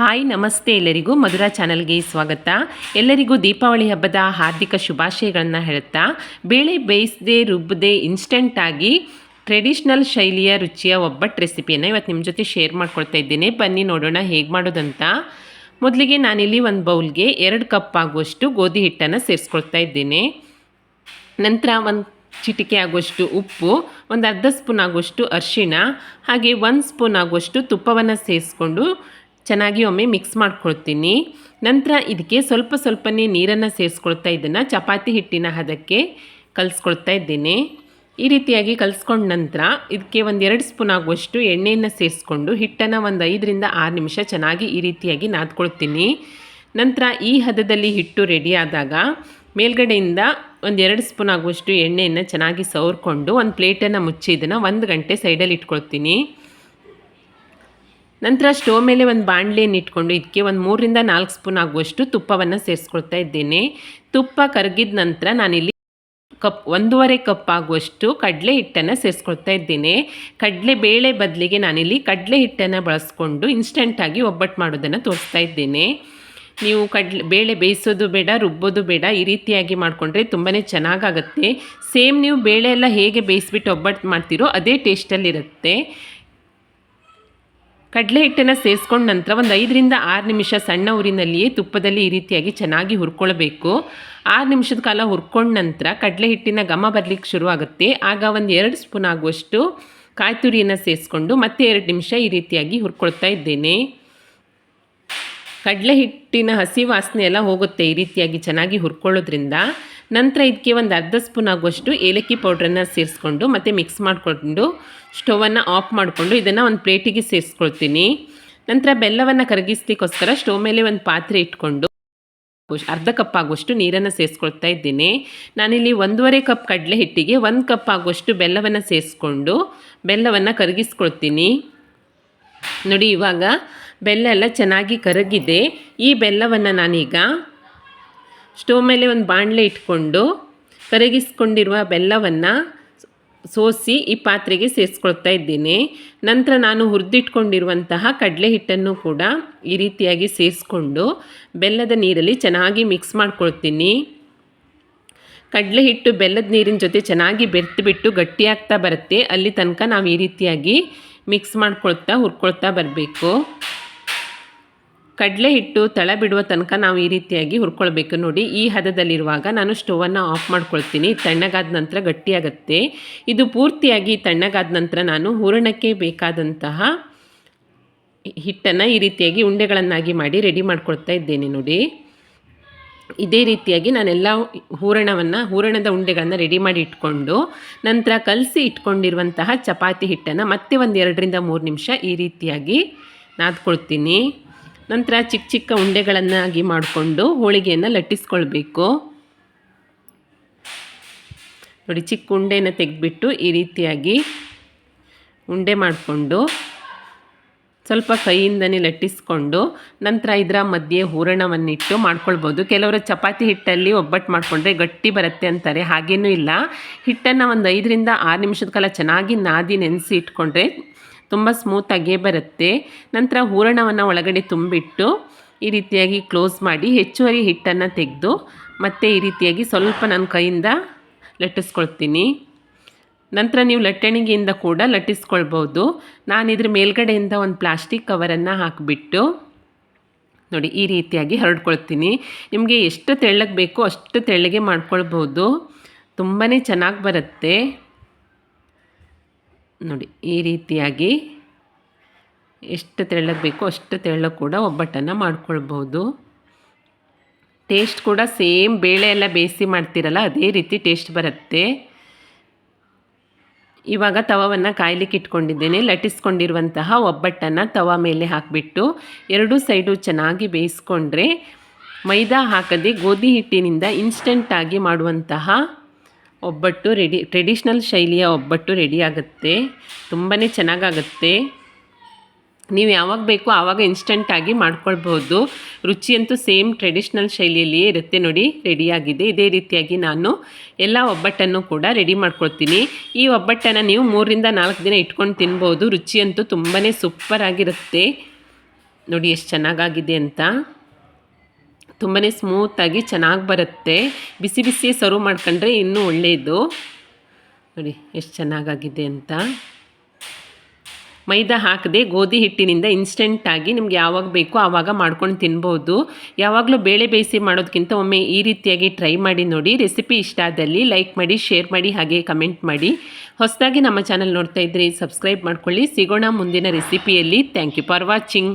Hi, ನಮಸ್ತೆ ಎಲ್ಲರಿಗೂ ಮಧುರಾ ಚಾನಲ್ಗೆ ಸ್ವಾಗತ. ಎಲ್ಲರಿಗೂ ದೀಪಾವಳಿ ಹಬ್ಬದ ಹಾರ್ದಿಕ ಶುಭಾಶಯಗಳನ್ನು ಹೇಳುತ್ತಾ, ಬೇಳೆ ಬೇಯಿಸದೆ ರುಬ್ಬದೆ ಇನ್ಸ್ಟೆಂಟಾಗಿ ಟ್ರೆಡಿಷ್ನಲ್ ಶೈಲಿಯ ರುಚಿಯ ಒಬ್ಬಟ್ಟು ರೆಸಿಪಿಯನ್ನು ಇವತ್ತು ನಿಮ್ಮ ಜೊತೆ ಶೇರ್ ಮಾಡ್ಕೊಳ್ತಾ ಇದ್ದೇನೆ. ಬನ್ನಿ ನೋಡೋಣ ಹೇಗೆ ಮಾಡೋದಂತ. ಮೊದಲಿಗೆ ನಾನಿಲ್ಲಿ ಒಂದು ಬೌಲ್ಗೆ ಎರಡು ಕಪ್ ಆಗುವಷ್ಟು ಗೋಧಿ ಹಿಟ್ಟನ್ನು ಸೇರಿಸ್ಕೊಳ್ತಾ ಇದ್ದೇನೆ. ನಂತರ ಒಂದು ಚಿಟಿಕೆ ಆಗುವಷ್ಟು ಉಪ್ಪು, ಒಂದು ಅರ್ಧ ಸ್ಪೂನ್ ಆಗುವಷ್ಟು ಅರಿಶಿಣ, ಹಾಗೆ ಒಂದು ಸ್ಪೂನ್ ಆಗುವಷ್ಟು ತುಪ್ಪವನ್ನು ಸೇರಿಸ್ಕೊಂಡು ಚೆನ್ನಾಗಿ ಒಮ್ಮೆ ಮಿಕ್ಸ್ ಮಾಡ್ಕೊಳ್ತೀನಿ. ನಂತರ ಇದಕ್ಕೆ ಸ್ವಲ್ಪ ಸ್ವಲ್ಪನೇ ನೀರನ್ನು ಸೇರಿಸ್ಕೊಳ್ತಾ ಇದನ್ನು, ಚಪಾತಿ ಹಿಟ್ಟಿನ ಹದಕ್ಕೆ ಕಲಿಸ್ಕೊಳ್ತಾ ಇದ್ದೀನಿ. ಈ ರೀತಿಯಾಗಿ ಕಲಿಸ್ಕೊಂಡ ನಂತರ ಇದಕ್ಕೆ ಒಂದು ಎರಡು ಸ್ಪೂನ್ ಆಗುವಷ್ಟು ಎಣ್ಣೆಯನ್ನು ಸೇರಿಸ್ಕೊಂಡು ಹಿಟ್ಟನ್ನು ಒಂದು ಐದರಿಂದ ಆರು ನಿಮಿಷ ಚೆನ್ನಾಗಿ ಈ ರೀತಿಯಾಗಿ ನಾದ್ಕೊಳ್ತೀನಿ. ನಂತರ ಈ ಹದದಲ್ಲಿ ಹಿಟ್ಟು ರೆಡಿಯಾದಾಗ ಮೇಲ್ಗಡೆಯಿಂದ ಒಂದು ಎರಡು ಸ್ಪೂನ್ ಆಗುವಷ್ಟು ಎಣ್ಣೆಯನ್ನು ಚೆನ್ನಾಗಿ ಸವರ್ಕೊಂಡು ಒಂದು ಪ್ಲೇಟನ್ನು ಮುಚ್ಚಿ ಇದನ್ನು ಒಂದು ಗಂಟೆ ಸೈಡಲ್ಲಿ ಇಟ್ಕೊಳ್ತೀನಿ. ನಂತರ ಸ್ಟೋವ್ ಮೇಲೆ ಒಂದು ಬಾಣಲೆಯನ್ನು ಇಟ್ಕೊಂಡು, ಇದಕ್ಕೆ ಒಂದು ಮೂರರಿಂದ ನಾಲ್ಕು ಸ್ಪೂನ್ ಆಗುವಷ್ಟು ತುಪ್ಪವನ್ನು ಸೇರಿಸ್ಕೊಳ್ತಾ ಇದ್ದೇನೆ. ತುಪ್ಪ ಕರಗಿದ ನಂತರ ನಾನಿಲ್ಲಿ ಕಪ್, ಒಂದೂವರೆ ಕಪ್ ಆಗುವಷ್ಟು ಕಡಲೆ ಹಿಟ್ಟನ್ನು ಸೇರಿಸ್ಕೊಳ್ತಾ ಇದ್ದೇನೆ. ಕಡಲೆ ಬೇಳೆ ಬದಲಿಗೆ ನಾನಿಲ್ಲಿ ಕಡಲೆ ಹಿಟ್ಟನ್ನು ಬಳಸ್ಕೊಂಡು ಇನ್ಸ್ಟೆಂಟಾಗಿ ಒಬ್ಬಟ್ಟು ಮಾಡೋದನ್ನು ತೋರಿಸ್ತಾ ಇದ್ದೇನೆ. ನೀವು ಕಡಲೆ, ಬೇಳೆ ಬೇಯಿಸೋದು ಬೇಡ, ರುಬ್ಬೋದು ಬೇಡ, ಈ ರೀತಿಯಾಗಿ ಮಾಡಿಕೊಂಡ್ರೆ ತುಂಬಾ ಚೆನ್ನಾಗಾಗತ್ತೆ. ಸೇಮ್ ನೀವು ಬೇಳೆ ಎಲ್ಲ ಹೇಗೆ ಬೇಯಿಸ್ಬಿಟ್ಟು ಒಬ್ಬಟ್ಟು ಮಾಡ್ತೀರೋ ಅದೇ ಟೇಸ್ಟಲ್ಲಿರುತ್ತೆ ಕಡಲೆ ಹಿಟ್ಟನ್ನು ಸೇರಿಸ್ಕೊಂಡ ನಂತರ ಒಂದು ಐದರಿಂದ ಆರು ನಿಮಿಷ ಸಣ್ಣ ಊರಿನಲ್ಲಿಯೇ ತುಪ್ಪದಲ್ಲಿ ಈ ರೀತಿಯಾಗಿ ಚೆನ್ನಾಗಿ ಹುರ್ಕೊಳ್ಬೇಕು. ಆರು ನಿಮಿಷದ ಕಾಲ ಹುರ್ಕೊಂಡ ನಂತರ ಕಡಲೆ ಹಿಟ್ಟಿನ ಘಮ ಬರಲಿಕ್ಕೆ ಶುರುವಾಗುತ್ತೆ. ಆಗ ಒಂದು ಎರಡು ಸ್ಪೂನ್ ಆಗುವಷ್ಟು ಕಾಯಿ ತುರಿಯನ್ನು ಸೇರಿಸ್ಕೊಂಡು ಮತ್ತೆ ಎರಡು ನಿಮಿಷ ಈ ರೀತಿಯಾಗಿ ಹುರ್ಕೊಳ್ತಾ ಇದ್ದೇನೆ. ಕಡಲೆ ಹಿಟ್ಟಿನ ಹಸಿ ವಾಸನೆ ಎಲ್ಲ ಹೋಗುತ್ತೆ ಈ ರೀತಿಯಾಗಿ ಚೆನ್ನಾಗಿ ಹುರ್ಕೊಳ್ಳೋದ್ರಿಂದ. ನಂತರ ಇದಕ್ಕೆ ಒಂದು ಅರ್ಧ ಸ್ಪೂನ್ ಆಗುವಷ್ಟು ಏಲಕ್ಕಿ ಪೌಡ್ರನ್ನು ಸೇರಿಸ್ಕೊಂಡು ಮತ್ತು ಮಿಕ್ಸ್ ಮಾಡಿಕೊಂಡು ಸ್ಟೋವನ್ನು ಆಫ್ ಮಾಡಿಕೊಂಡು ಇದನ್ನು ಒಂದು ಪ್ಲೇಟಿಗೆ ಸೇರಿಸ್ಕೊಳ್ತೀನಿ. ನಂತರ ಬೆಲ್ಲವನ್ನು ಕರಗಿಸ್ಲಿಕ್ಕೋಸ್ಕರ ಸ್ಟೋವ್ ಮೇಲೆ ಒಂದು ಪಾತ್ರೆ ಇಟ್ಕೊಂಡು ಅರ್ಧ ಕಪ್ ಆಗುವಷ್ಟು ನೀರನ್ನು ಸೇರಿಸ್ಕೊಳ್ತಾ ಇದ್ದೀನಿ. ನಾನಿಲ್ಲಿ ಒಂದೂವರೆ ಕಪ್ ಕಡಲೆ ಹಿಟ್ಟಿಗೆ ಒಂದು ಕಪ್ ಆಗುವಷ್ಟು ಬೆಲ್ಲವನ್ನು ಸೇರಿಸ್ಕೊಂಡು ಬೆಲ್ಲವನ್ನು ಕರಗಿಸ್ಕೊಳ್ತೀನಿ. ನೋಡಿ ಇವಾಗ ಬೆಲ್ಲ ಎಲ್ಲ ಚೆನ್ನಾಗಿ ಕರಗಿದೆ. ಈ ಬೆಲ್ಲವನ್ನು ನಾನೀಗ ಸ್ಟವ್ ಮೇಲೆ ಒಂದು ಬಾಣಲೆ ಇಟ್ಕೊಂಡು ಕರಗಿಸ್ಕೊಂಡಿರುವ ಬೆಲ್ಲವನ್ನು ಸೋಸಿ ಈ ಪಾತ್ರೆಗೆ ಸೇರಿಸ್ಕೊಳ್ತಾ ಇದ್ದೀನಿ. ನಂತರ ನಾನು ಹುರಿದಿಟ್ಕೊಂಡಿರುವಂತಹ ಕಡಲೆ ಹಿಟ್ಟನ್ನು ಕೂಡ ಈ ರೀತಿಯಾಗಿ ಸೇರಿಸ್ಕೊಂಡು ಬೆಲ್ಲದ ನೀರಲ್ಲಿ ಚೆನ್ನಾಗಿ ಮಿಕ್ಸ್ ಮಾಡ್ಕೊಳ್ತೀನಿ. ಕಡಲೆ ಹಿಟ್ಟು ಬೆಲ್ಲದ ನೀರಿನ ಜೊತೆ ಚೆನ್ನಾಗಿ ಬೆರೆತು ಗಟ್ಟಿಯಾಗ್ತಾ ಬರುತ್ತೆ. ಅಲ್ಲಿ ತನಕ ನಾವು ಈ ರೀತಿಯಾಗಿ ಮಿಕ್ಸ್ ಮಾಡ್ಕೊಳ್ತಾ ಹುರ್ಕೊಳ್ತಾ ಬರಬೇಕು. ಕಡಲೆ ಹಿಟ್ಟು ತಳ ಬಿಡುವ ತನಕ ನಾವು ಈ ರೀತಿಯಾಗಿ ಹುರ್ಕೊಳ್ಬೇಕು ನೋಡಿ. ಈ ಹದದಲ್ಲಿರುವಾಗ ನಾನು ಸ್ಟೋವನ್ನು ಆಫ್ ಮಾಡ್ಕೊಳ್ತೀನಿ. ತಣ್ಣಗಾದ ನಂತರ ಗಟ್ಟಿಯಾಗುತ್ತೆ. ಇದು ಪೂರ್ತಿಯಾಗಿ ತಣ್ಣಗಾದ ನಂತರ ನಾನು ಹೂರಣಕ್ಕೆ ಬೇಕಾದಂತಹ ಹಿಟ್ಟನ್ನು ಈ ರೀತಿಯಾಗಿ ಉಂಡೆಗಳನ್ನಾಗಿ ಮಾಡಿ ರೆಡಿ ಮಾಡ್ಕೊಳ್ತಾ ಇದ್ದೇನೆ ನೋಡಿ. ಇದೇ ರೀತಿಯಾಗಿ ನಾನೆಲ್ಲ ಹೂರಣವನ್ನು, ಹೂರಣದ ಉಂಡೆಗಳನ್ನು ರೆಡಿ ಮಾಡಿ ಇಟ್ಕೊಂಡು, ನಂತರ ಕಲಸಿ ಇಟ್ಕೊಂಡಿರುವಂತಹ ಚಪಾತಿ ಹಿಟ್ಟನ್ನು ಮತ್ತೆ ಒಂದು ಎರಡರಿಂದ ಮೂರು ನಿಮಿಷ ಈ ರೀತಿಯಾಗಿ ನಾದ್ಕೊಳ್ತೀನಿ. ನಂತರ ಚಿಕ್ಕ ಚಿಕ್ಕ ಉಂಡೆಗಳನ್ನಾಗಿ ಮಾಡಿಕೊಂಡು ಹೋಳಿಗೆಯನ್ನು ಲಟ್ಟಿಸ್ಕೊಳ್ಬೇಕು. ನೋಡಿ, ಚಿಕ್ಕ ಉಂಡೆನ ತೆಗೆದ್ಬಿಟ್ಟು ಈ ರೀತಿಯಾಗಿ ಉಂಡೆ ಮಾಡಿಕೊಂಡು ಸ್ವಲ್ಪ ಕೈಯಿಂದನೇ ಲಟ್ಟಿಸ್ಕೊಂಡು ನಂತರ ಇದರ ಮಧ್ಯೆ ಹೂರಣವನ್ನಿಟ್ಟು ಮಾಡ್ಕೊಳ್ಬೋದು. ಕೆಲವರು ಚಪಾತಿ ಹಿಟ್ಟಲ್ಲಿ ಒಬ್ಬಟ್ಟು ಮಾಡಿಕೊಂಡ್ರೆ ಗಟ್ಟಿ ಬರುತ್ತೆ ಅಂತಾರೆ, ಹಾಗೇನೂ ಇಲ್ಲ. ಹಿಟ್ಟನ್ನು ಒಂದು ಐದರಿಂದ ಆರು ನಿಮಿಷದ ಕಾಲ ಚೆನ್ನಾಗಿ ನಾದಿ ನೆನೆಸಿ ಇಟ್ಕೊಂಡ್ರೆ ತುಂಬ ಸ್ಮೂತಾಗೇ ಬರುತ್ತೆ. ನಂತರ ಹೂರಣವನ್ನು ಒಳಗಡೆ ತುಂಬಿಟ್ಟು ಈ ರೀತಿಯಾಗಿ ಕ್ಲೋಸ್ ಮಾಡಿ ಹೆಚ್ಚುವರಿ ಹಿಟ್ಟನ್ನು ತೆಗೆದು, ಮತ್ತೆ ಈ ರೀತಿಯಾಗಿ ಸ್ವಲ್ಪ ನನ್ನ ಕೈಯಿಂದ ಲಟ್ಟಿಸ್ಕೊಳ್ತೀನಿ. ನಂತರ ನೀವು ಲಟ್ಟಣಿಗೆಯಿಂದ ಕೂಡ ಲಟ್ಟಿಸ್ಕೊಳ್ಬೋದು. ನಾನು ಇದ್ರ ಮೇಲ್ಗಡೆಯಿಂದ ಒಂದು ಪ್ಲಾಸ್ಟಿಕ್ ಕವರನ್ನು ಹಾಕಿಬಿಟ್ಟು ನೋಡಿ ಈ ರೀತಿಯಾಗಿ ಹರಡ್ಕೊಳ್ತೀನಿ. ನಿಮಗೆ ಎಷ್ಟು ತೆಳ್ಳಗೆ ಬೇಕೋ ಅಷ್ಟು ತೆಳ್ಳಗೆ ಮಾಡ್ಕೊಳ್ಬೋದು. ತುಂಬಾ ಚೆನ್ನಾಗಿ ಬರುತ್ತೆ. ನೋಡಿ, ಈ ರೀತಿಯಾಗಿ ಎಷ್ಟು ತೆಳ್ಳಗೆ ಬೇಕೋ ಅಷ್ಟು ತೆಳ್ಳಗೆ ಕೂಡ ಒಬ್ಬಟ್ಟನ್ನು ಮಾಡ್ಕೊಳ್ಬೋದು ಟೇಸ್ಟ್ ಕೂಡ ಸೇಮ್, ಬೇಳೆ ಎಲ್ಲ ಬೇಯಿಸಿ ಮಾಡ್ತೀರಲ್ಲ, ಅದೇ ರೀತಿ ಟೇಸ್ಟ್ ಬರುತ್ತೆ. ಇವಾಗ ತವವನ್ನು ಕಾಯ್ಲಿಕ್ಕೆ ಇಟ್ಕೊಂಡಿದ್ದೇನೆ. ಲಟ್ಟಿಸ್ಕೊಂಡಿರುವಂತಹ ಒಬ್ಬಟ್ಟನ್ನು ತವ ಮೇಲೆ ಹಾಕಿಬಿಟ್ಟು, ಎರಡೂ ಸೈಡು ಚೆನ್ನಾಗಿ ಬೇಯಿಸ್ಕೊಂಡ್ರೆ ಮೈದಾ ಹಾಕದೆ ಗೋಧಿ ಹಿಟ್ಟಿನಿಂದ ಇನ್ಸ್ಟೆಂಟಾಗಿ ಮಾಡುವಂತಹ ಒಬ್ಬಟ್ಟು ರೆಡಿ ಟ್ರೆಡಿಷ್ನಲ್ ಶೈಲಿಯ ಒಬ್ಬಟ್ಟು ರೆಡಿ ಆಗುತ್ತೆ. ತುಂಬಾ ಚೆನ್ನಾಗಾಗತ್ತೆ. ನೀವು ಯಾವಾಗ ಬೇಕೋ ಆವಾಗ ಇನ್ಸ್ಟಂಟಾಗಿ ಮಾಡ್ಕೊಳ್ಬೋದು ರುಚಿಯಂತೂ ಸೇಮ್ ಟ್ರೆಡಿಷ್ನಲ್ ಶೈಲಿಯಲ್ಲಿಯೇ ಇರುತ್ತೆ ನೋಡಿ ರೆಡಿಯಾಗಿದೆ ಇದೇ ರೀತಿಯಾಗಿ ನಾನು ಎಲ್ಲ ಒಬ್ಬಟ್ಟನ್ನು ಕೂಡ ರೆಡಿ ಮಾಡ್ಕೊಳ್ತೀನಿ. ಈ ಒಬ್ಬಟ್ಟನ್ನು ನೀವು ಮೂರಿಂದ ನಾಲ್ಕು ದಿನ ಇಟ್ಕೊಂಡು ತಿನ್ಬೋದು. ರುಚಿಯಂತೂ ತುಂಬಾ ಸೂಪರಾಗಿರುತ್ತೆ ನೋಡಿ, ಎಷ್ಟು ಚೆನ್ನಾಗಾಗಿದೆ ಅಂತ. ತುಂಬಾ ಸ್ಮೂತಾಗಿ ಚೆನ್ನಾಗಿ ಬರುತ್ತೆ. ಬಿಸಿ ಬಿಸಿ ಸರ್ವ್ ಮಾಡ್ಕೊಂಡ್ರೆ ಇನ್ನೂ ಒಳ್ಳೆಯದು ನೋಡಿ, ಎಷ್ಟು ಚೆನ್ನಾಗಾಗಿದೆ ಅಂತ. ಮೈದಾ ಹಾಕದೆ ಗೋಧಿ ಹಿಟ್ಟಿನಿಂದ ಇನ್ಸ್ಟೆಂಟಾಗಿ ನಿಮ್ಗೆ ಯಾವಾಗ ಬೇಕೋ ಆವಾಗ ಮಾಡ್ಕೊಂಡು ತಿನ್ಬೋದು. ಯಾವಾಗಲೂ ಬೇಳೆ ಬೇಯಿಸಿ ಮಾಡೋದಕ್ಕಿಂತ ಒಮ್ಮೆ ಈ ರೀತಿಯಾಗಿ ಟ್ರೈ ಮಾಡಿ ನೋಡಿ. ರೆಸಿಪಿ ಇಷ್ಟ ಆದಲ್ಲಿ ಲೈಕ್ ಮಾಡಿ ಶೇರ್ ಮಾಡಿ, ಹಾಗೆ ಕಮೆಂಟ್ ಮಾಡಿ. ಹೊಸದಾಗಿ ನಮ್ಮ ಚಾನಲ್ ನೋಡ್ತಾ ಇದ್ದರೆ ಸಬ್ಸ್ಕ್ರೈಬ್ ಮಾಡ್ಕೊಳ್ಳಿ. ಸಿಗೋಣ ಮುಂದಿನ ರೆಸಿಪಿಯಲ್ಲಿ ಥ್ಯಾಂಕ್ ಯು ಫಾರ್ ವಾಚಿಂಗ್